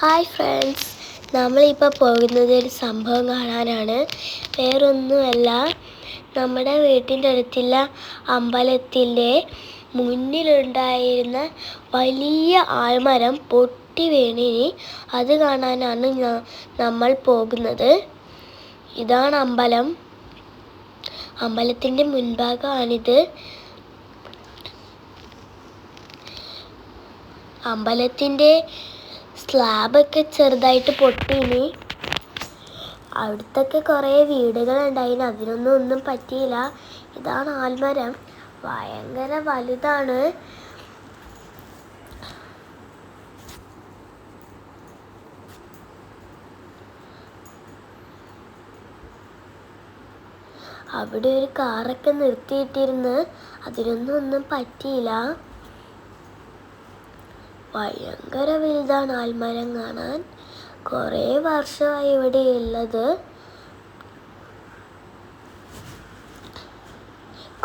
Hi friends നമ്മളിപ്പോൾ പോകുന്നത് ഒരു സംഭവം കാണാനാണ്. വേറൊന്നുമല്ല നമ്മുടെ വീട്ടിന്റെ അടുത്തുള്ള അമ്പലത്തിന്റെ മുന്നിലുണ്ടായിരുന്ന വലിയ ആൽമരം പൊട്ടി വീണിനി. അത് കാണാനാണ് നമ്മൾ പോകുന്നത്. ഇതാണ് അമ്പലം. അമ്പലത്തിന്റെ മുൻഭാഗമാണിത്. അമ്പലത്തിന്റെ സ്ലാബൊക്കെ ചെറുതായിട്ട് പൊട്ടീനി. അവിടുത്തൊക്കെ കുറേ വീടുകളുണ്ടായിന്. അതിനൊന്നും ഒന്നും പറ്റിയില്ല. ഇതാണ് ആൽമരം. ഭയങ്കര വലുതാണ്. അവിടെ ഒരു കാറൊക്കെ നിർത്തിയിട്ടിരുന്ന് അതിനൊന്നും ഒന്നും പറ്റിയില്ല. ഭയങ്കര വലുതാണ് ആൽമരം കാണാൻ. കുറേ വർഷമായി ഇവിടെ ഉള്ളത്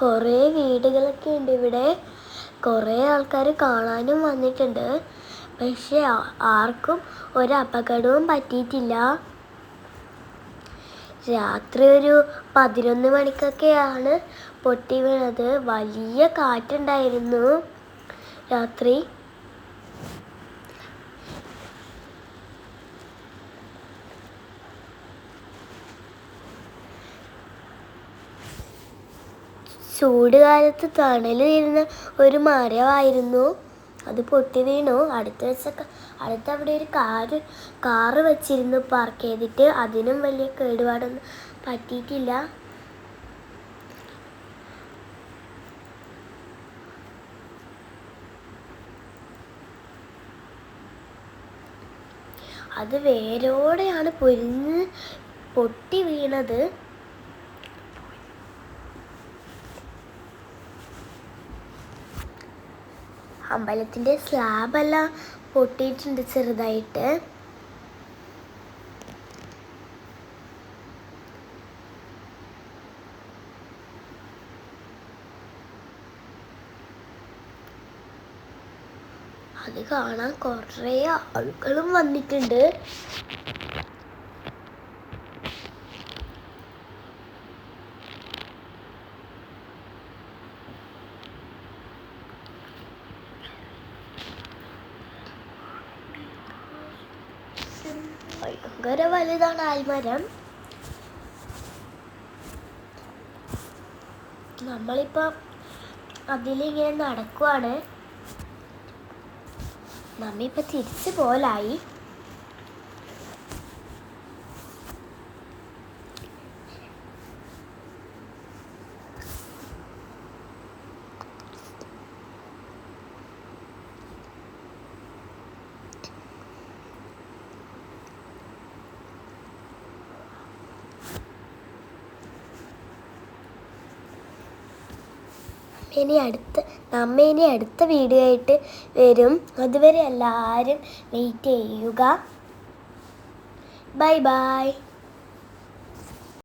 കുറേ വീടുകളൊക്കെ ഉണ്ട് ഇവിടെ. കുറേ ആൾക്കാർ കാണാനും വന്നിട്ടുണ്ട്. പക്ഷെ ആർക്കും ഒരു അപകടവും പറ്റിയിട്ടില്ല. രാത്രി ഒരു പതിനൊന്ന് മണിക്കൊക്കെയാണ് പൊട്ടി വീണത്. വലിയ കാറ്റുണ്ടായിരുന്നു. രാത്രി ചൂട് കാലത്ത് തണൽ തരുന്ന ഒരു മരമായിരുന്നു. അത് പൊട്ടി വീണു. അടുത്ത് വെച്ച അടുത്ത് അവിടെ ഒരു കാറ് കാറ് വെച്ചിരുന്നു പാർക്ക് ചെയ്തിട്ട്. അതിനും വലിയ കേടുപാടൊന്നും പറ്റിയിട്ടില്ല. അത് വേരോടെയാണ് പൊരിഞ്ഞ് പൊട്ടി വീണത്. അമ്പലത്തിന്റെ സ്ലാബെല്ലാം പൊട്ടിയിട്ടുണ്ട് ചെറുതായിട്ട്. അത് കാണാൻ കുറേ ആളുകളും വന്നിട്ടുണ്ട്. ഭയങ്കര വലുതാണ് ആൽമരം. നമ്മളിപ്പോൾ അതിലിങ്ങനെ നടക്കുവാണ്. നമ്മിപ്പോ തിരിച്ചു പോലായി. ഇനി അടുത്ത നമ്മ ഇനി അടുത്ത വീഡിയോ ആയിട്ട് വരും. അതുവരെ എല്ലാവരും വെയിറ്റ് ചെയ്യുക. Bye bye.